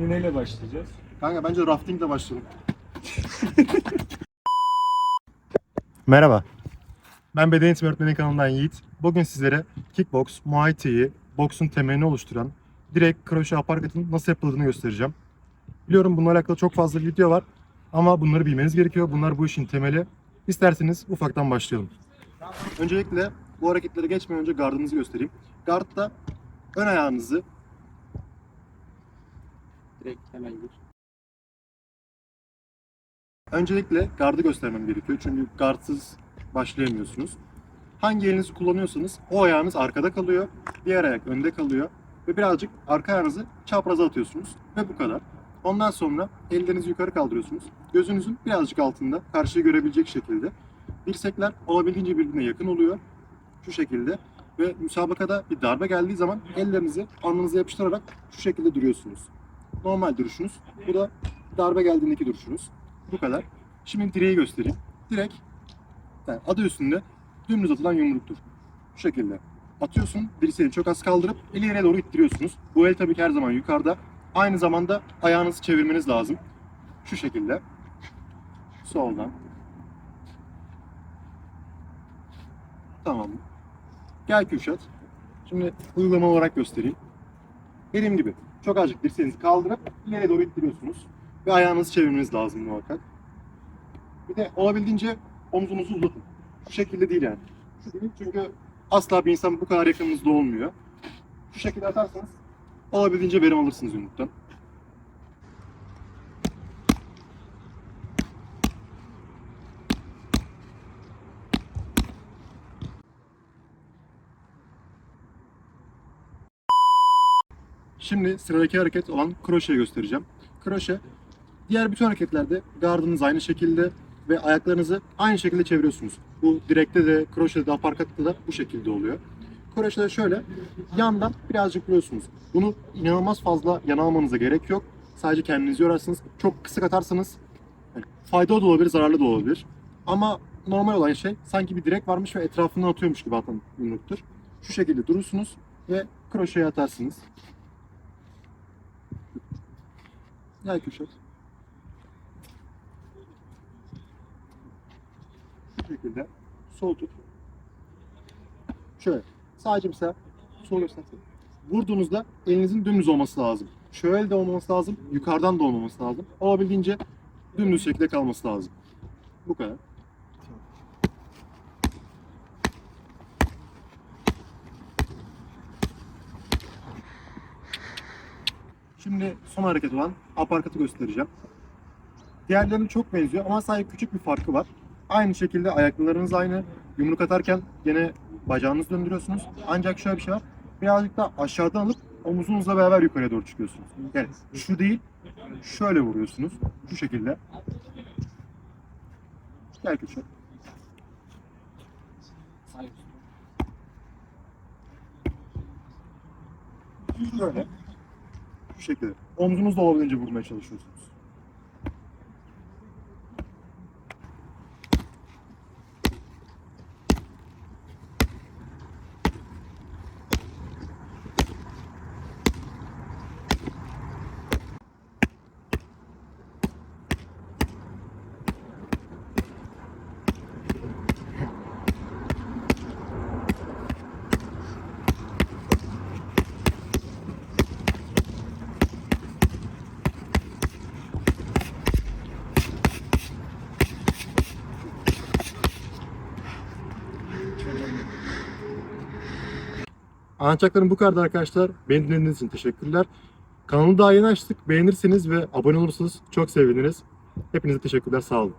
başlayacağız? Kanka bence raftingle başlayalım. Merhaba. Ben Beden Eğitimi Öğretmeni kanalından Yiğit. Bugün sizlere kickbox, muay thai, boksun temelini oluşturan direkt kroşe aparkatın nasıl yapıldığını göstereceğim. Biliyorum bununla alakalı çok fazla video var ama bunları bilmeniz gerekiyor. Bunlar bu işin temeli. İsterseniz ufaktan başlayalım. Öncelikle bu hareketleri geçmeden önce gardınızı göstereyim. Gardda ön ayağınızı Direkt hemen gir. Öncelikle gardı göstermem gerekiyor çünkü gardsız başlayamıyorsunuz. Hangi elinizi kullanıyorsanız o ayağınız arkada kalıyor, diğer ayak önde kalıyor ve birazcık arka ayağınızı çapraza atıyorsunuz ve bu kadar. Ondan sonra ellerinizi yukarı kaldırıyorsunuz. Gözünüzün birazcık altında karşıyı görebilecek şekilde. Dirsekler olabildiğince birbirine yakın oluyor. Şu şekilde ve müsabakada bir darbe geldiği zaman ellerinizi alnınıza yapıştırarak şu şekilde duruyorsunuz. Normal duruşunuz. Bu da darbe geldiğindeki duruşunuz. Bu kadar. Şimdi direği göstereyim. Direk yani adı üstünde dümdüz atılan yumruktur. Şu şekilde. Atıyorsun, dirseğini çok az kaldırıp ileriye doğru ittiriyorsunuz. Bu el tabii ki her zaman yukarıda. Aynı zamanda ayağınızı çevirmeniz lazım. Şu şekilde. Soldan. Tamam. Gel Kürşat. Şimdi uygulama olarak göstereyim. Dediğim gibi çok azıcık dirseğinizi kaldırıp ileriye doğru ittiriyorsunuz. Ve ayağınızı çevirmeniz lazım muhakkak. Bir de olabildiğince omuzunuzu uzatın. Şu şekilde değil yani. Şu değil çünkü asla bir insan bu kadar yakınınızda olmuyor. Şu şekilde atarsanız olabildiğince verim alırsınız yumruktan. Şimdi sıradaki hareket olan kroşe göstereceğim. Kroşe diğer bütün hareketlerde gardınız aynı şekilde ve ayaklarınızı aynı şekilde çeviriyorsunuz. Bu direkte de, kroşede de, aparkatta da bu şekilde oluyor. Kroşede şöyle yandan birazcık vuruyorsunuz. Bunu inanılmaz fazla yana almanıza gerek yok. Sadece kendinizi yorarsınız. Çok kısık atarsanız yani faydalı da olabilir, zararlı da olabilir. Ama normal olan şey sanki bir direk varmış ve etrafından atıyormuş gibi atan yumruktur. Şu şekilde durursunuz ve kroşeye atarsınız. Gel Kürşat. Şu şekilde sol tut. Şöyle. Sadece mesela sol göstersene. Vurduğunuzda elinizin dümdüz olması lazım. Şöyle de olmaması lazım. Yukarıdan da olmaması lazım. Olabildiğince dümdüz şekilde kalması lazım. Bu kadar. Şimdi son hareket olan aparkatı göstereceğim. Diğerlerine çok benziyor ama sadece küçük bir farkı var. Aynı şekilde ayaklarınız aynı. Yumruk atarken gene bacağınızı döndürüyorsunuz. Ancak şöyle bir şey var. Birazcık da aşağıdan alıp omuzunuzla beraber yukarıya doğru çıkıyorsunuz. Yani şu değil, şöyle vuruyorsunuz. Şu şekilde. Gel küçük. Şöyle. Şu şekilde. Omzunuzla olabildiğince vurmaya çalışıyorsunuz. Anlatacaklarım bu kadar arkadaşlar. Beni dinlediğiniz için teşekkürler. Kanalı daha yeni açtık. Beğenirseniz ve abone olursanız çok seviniriz. Hepinize teşekkürler. Sağ olun.